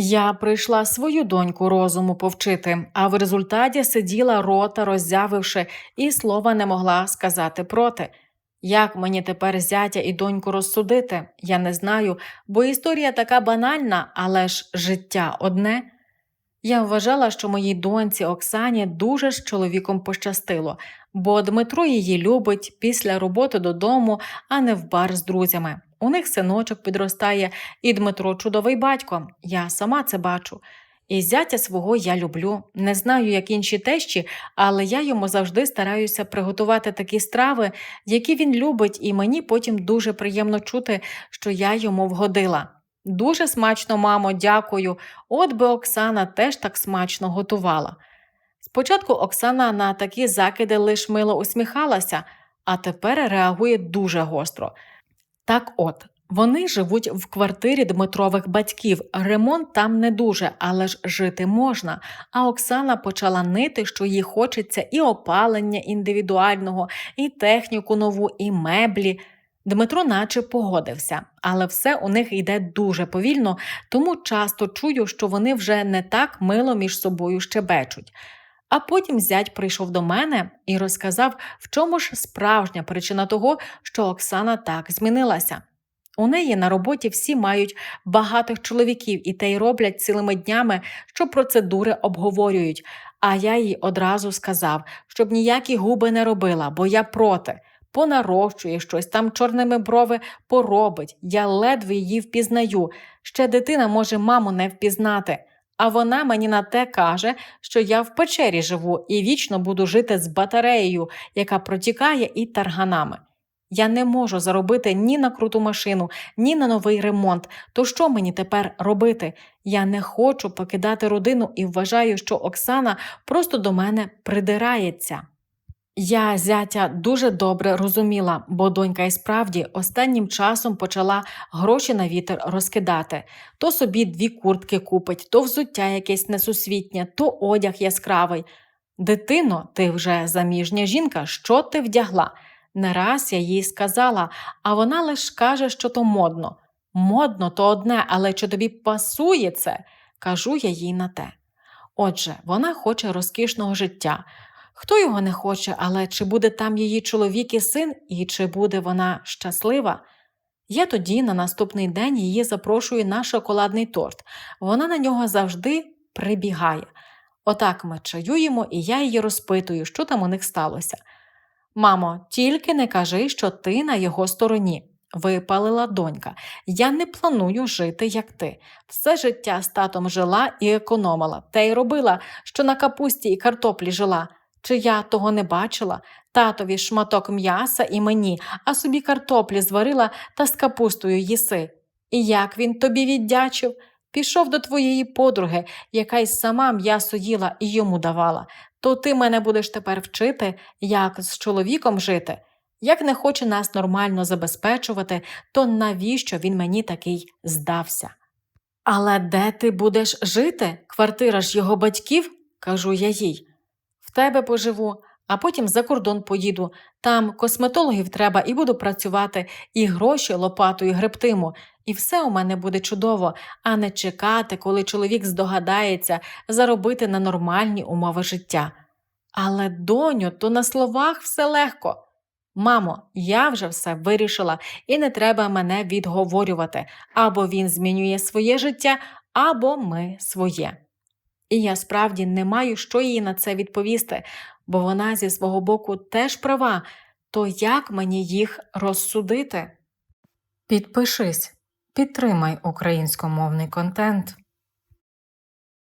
Я прийшла свою доньку розуму повчити, а в результаті сиділа рота, роззявивши, і слова не могла сказати проти. Як мені тепер зятя і доньку розсудити, я не знаю, бо історія така банальна, але ж життя одне. Я вважала, що моїй доньці Оксані дуже з чоловіком пощастило, бо Дмитро її любить після роботи додому, а не в бар з друзями. У них синочок підростає, і Дмитро чудовий батько. Я сама це бачу. І зятя свого я люблю. Не знаю, як інші тещі, але я йому завжди стараюся приготувати такі страви, які він любить, і мені потім дуже приємно чути, що я йому вгодила. Дуже смачно, мамо, дякую. От би Оксана теж так смачно готувала. Спочатку Оксана на такі закиди лиш мило усміхалася, а тепер реагує дуже гостро. Так от, вони живуть в квартирі Дмитрових батьків. Ремонт там не дуже, але ж жити можна. А Оксана почала нити, що їй хочеться і опалення індивідуального, і техніку нову, і меблі. Дмитро наче погодився, але все у них йде дуже повільно, тому часто чую, що вони вже не так мило між собою щебечуть. А потім зять прийшов до мене і розказав, в чому ж справжня причина того, що Оксана так змінилася. У неї на роботі всі мають багатих чоловіків і те й роблять цілими днями, що процедури обговорюють. А я їй одразу сказав, щоб ніякі губи не робила, бо я проти. Понарощує щось, там чорними брови поробить. Я ледве її впізнаю. Ще дитина може маму не впізнати. А вона мені на те каже, що я в печері живу і вічно буду жити з батареєю, яка протікає і тарганами. Я не можу заробити ні на круту машину, ні на новий ремонт. То що мені тепер робити? Я не хочу покидати родину і вважаю, що Оксана просто до мене придирається. Я зятя дуже добре розуміла, бо донька і справді останнім часом почала гроші на вітер розкидати. То собі дві куртки купить, то взуття якесь несусвітнє, то одяг яскравий. Дитино, ти вже заміжня жінка, що ти вдягла? Не раз я їй сказала, а вона лиш каже, що то модно. Модно то одне, але чи тобі пасує це? кажу я їй на те. Отже, вона хоче розкішного життя. Хто його не хоче, але чи буде там її чоловік і син, і чи буде вона щаслива? Я тоді на наступний день її запрошую на шоколадний торт. Вона на нього завжди прибігає. Отак ми чаюємо, і я її розпитую, що там у них сталося. Мамо, тільки не кажи, що ти на його стороні. Випалила донька. Я не планую жити, як ти. Все життя з татом жила і економила, та й робила, що на капусті і картоплі жила. Чи я того не бачила? Татові шматок м'яса і мені, а собі картоплі зварила та з капустою їси. І як він тобі віддячив? Пішов до твоєї подруги, яка й сама м'ясо їла і йому давала. То ти мене будеш тепер вчити, як з чоловіком жити. Як не хоче нас нормально забезпечувати, то навіщо він мені такий здався? Але де ти будеш жити? Квартира ж його батьків, кажу я їй. В тебе поживу, а потім за кордон поїду. Там косметологів треба і буду працювати, і гроші лопатою гребтиму, і все у мене буде чудово, а не чекати, коли чоловік здогадається заробити на нормальні умови життя. Але, доню, то на словах все легко. Мамо, я вже все вирішила, і не треба мене відговорювати або він змінює своє життя, або ми своє. І я справді не маю що їй на це відповісти, бо вона зі свого боку теж права, то як мені їх розсудити? Підпишись, підтримай українськомовний контент.